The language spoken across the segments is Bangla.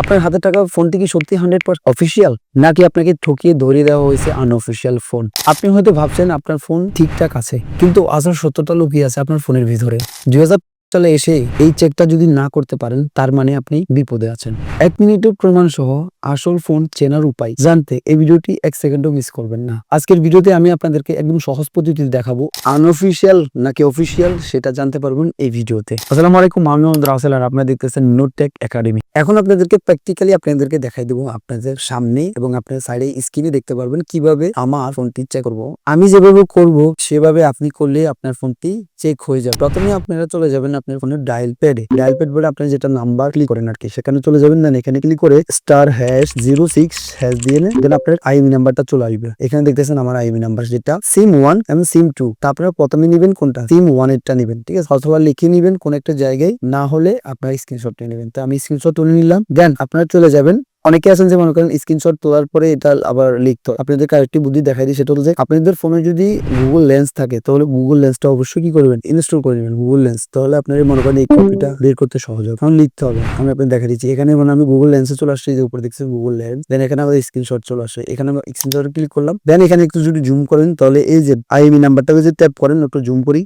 আপনার হাতে টাকা ফোনটি কি সত্যি হান্ড্রেড পার্সেন্ট অফিসিয়াল নাকি আপনাকে ঠকিয়ে ধরিয়ে দেওয়া হয়েছে আনঅফিসিয়াল ফোন আপনি হয়তো ভাবছেন আপনার ফোন ঠিকঠাক আছে, কিন্তু আসল সত্যটা লুকিয়ে আছে আপনার ফোনের ভিতরে। দুই হাজার হাজার এসে এই চেকটা যদি না করতে পারেন, তার মানে আপনি বিপদে আছেন। এক মিনিটের প্রমাণ সহ আসল ফোন চেনার উপায় জানতে এই ভিডিওটি এক সেকেন্ডও মিস করবেন না। আজকের ভিডিওতে আমি আপনাদেরকে একদম সহজ পদ্ধতিতে দেখাবো আনঅফিসিয়াল নাকি অফিসিয়াল সেটা জানতে পারবেন এই ভিডিওতে। আসসালামু আলাইকুম, আমি মোহাম্মদ রাসেল আর আপনারা দেখতেছেন নোটটেক একাডেমি। এখন আপনাদেরকে প্র্যাকটিক্যালি আপনাদেরকে দেখাই দেবো আপনাদের সামনে এবং আপনার সাইডে স্ক্রিনে দেখতে পারবেন কীভাবে আমার ফোনটি চেক করব। আমি যেভাবে করব, সেভাবে আপনি করলে আপনার ফোনটি চেক হয়ে যাবে। প্রথমে আপনারা চলে যাবেন আপনার ফোনের ডায়াল প্যাডে ডায়াল প্যাড বলে আপনি যেটা নাম্বার ক্লিক করেন আর কি সেখানে চলে যাবেন দেন এখানে ক্লিক করে star hash zero six hash দিয়ে নেন দেন আপনার আইএমই নাম্বারটা চলে আসবে। এখানে দেখতেছেন আমার আইএমই নাম্বার যেটা সিম ওয়ান এবং সিম টু তা আপনারা প্রথমে নেবেন কোনটা? সিম ওয়ান এরটা নেবেন, ঠিক আছে? অথবা লিখে নেবেন কোন একটা জায়গায়, না হলে আপনারা স্ক্রিনশট নিয়ে নেবেন। তো আমি স্ক্রিনশট তুলে নিলাম দেন আপনারা চলে যাবেন অনেকে আছেন যে মনে করেন স্ক্রিনশট তোলার পরে এটা আবার লিখতে হয়। আপনাদেরকে আরেকটি বুদ্ধি দেখাই দিই সেটা হলো যে আপনাদের ফোনে যদি গুগল লেন্স থাকে, তাহলে গুগল লেন্সটা অবশ্যই কি করবেন? ইনস্টল করে নেবেন গুগল লেন্স তাহলে আপনার মনে করেন এই কপিটা বের করতে সহজ হবে। কারণ লিখতে হবে। আমি আপনাদের দেখা দিচ্ছি। এখানে মানে আমি গুগল লেন্সে চলে আসছি যে উপরে দেখছি গুগল লেন্স দেন এখানে আমাদের স্ক্রিনশট চলে আসে। এখানে আমরা স্ক্রিনশট ক্লিক করলাম। দেন এখানে একটু যদি জুম করেন, তাহলে এই যে আইএমই নাম্বারটাকে যদি ট্যাপ করেন, একটু জুম করি।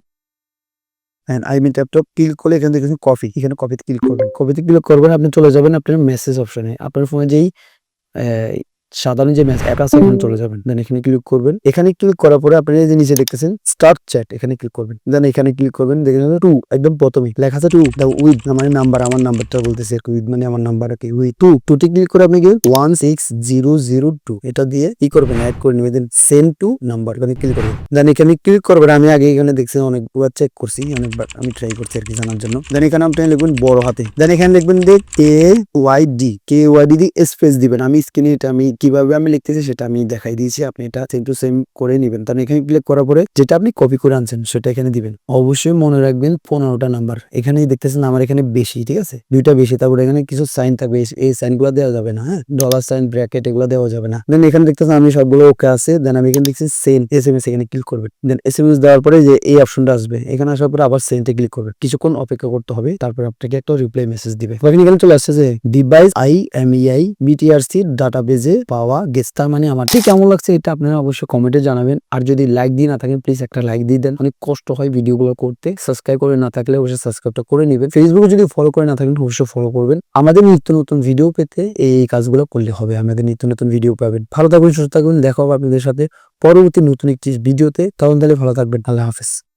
হ্যাঁ আইমি ট্যাপটপ ক্লিক করলে এখানে দেখেছেন কপি এখানে কপিতে ক্লিক করবেন। কপিতে ক্লিক করবেন, আপনি চলে যাবেন আপনার মেসেজ অপশনে আপনার ফোনে যেই সাধারণ যে ম্যাচ অ্যাপ আছে এখানে চলে যাবেন। দেন এখানে ক্লিক করবেন। এখানে ক্লিক করার পরে আপনি যে নিচে দেখতেছেন স্টার্ট চ্যাট এখানে ক্লিক করবেন। দেন এখানে ক্লিক করবেন দেখেন টু একদম প্রথমে লেখা আছে টু দা উইথ মানে নাম্বার আমার নাম্বারটা বলতেছে উইথ মানে আমার নাম্বার কি উইথ টু টুতে ক্লিক করে আপনি কি one six zero zero two এটা দিয়ে কি করবেন অ্যাড করে নেবেন দেন সেন্ড টু নাম্বার এখানে ক্লিক করবেন। দেন এখানে ক্লিক করবেন আমি আগে এখানে দেখছি অনেকবার চেক করছি অনেকবার আমি ট্রাই করছি আর কি জানার জন্য। দেন এখানে আপনি লিখবেন বড় হাতে। দেন এখানে লিখবেন যে K Y D K Y D space দিবেন। আমি স্ক্রিনে এটা আমি কীভাবে আমি লিখতেছি সেটা আমি দেখাই দিয়েছি, আপনি এটা সেম টু সেম করে নেবেন। তাহলে এখানে ক্লিক করার পরে যেটা আপনি কপি করে আনছেন সেটা এখানে দিবেন। অবশ্যই মনে রাখবেন পনেরোটা নাম্বার এখানে দেখতেছেন আমার এখানে বেশি, ঠিক আছে? দুইটা বেশি, তারপরে এখানে কিছু সাইন থাকবে। এই- সাইনগুলো দেওয়া যাবে না হ্যাঁ? ডলার সাইন ব্র্যাকেট এগুলো দেওয়া যাবে না। দেন এখানে দেখতেছেন আমি সবগুলো ওকে আছে। দেন আমি এখানে দেখছি সেন এস এম এস এখানে ক্লিক করবেন। দেন এস এম এস দেওয়ার পরে যে এই অপশনটা আসবে, এখানে আসার পরে আবার সেন্টে ক্লিক করবেন। কিছুক্ষণ অপেক্ষা করতে হবে, তারপর আপনাকে একটা রিপ্লাই মেসেজ দিবে। এখানে চলে আসছে যে device I M E I BTRC ডাটাবেজে পাওয়া গেছে তার মানে আমার। ঠিক কেমন লাগছে এটা আপনারা অবশ্যই কমেন্টে জানাবেন। আর যদি লাইক দিয়ে না থাকেন প্লিজ একটা লাইক দিয়ে দেন। অনেক কষ্ট হয় ভিডিওগুলো করতে। সাবস্ক্রাইব করে না থাকলে অবশ্যই সাবস্ক্রাইবটা করে নেবেন। ফেসবুকে যদি ফলো করে না থাকেন, অবশ্যই ফলো করবেন। আমাদের নিত্য নতুন ভিডিও পেতে এই এই কাজগুলো করলে হবে। আমাদের নিত্য নতুন ভিডিও পাবেন। ভালো থাকবেন, সুস্থ থাকবেন। দেখা হবে আপনাদের সাথে পরবর্তী নতুন একটি ভিডিওতে তখন তাহলে ভালো থাকবেন। আল্লাহ হাফেজ।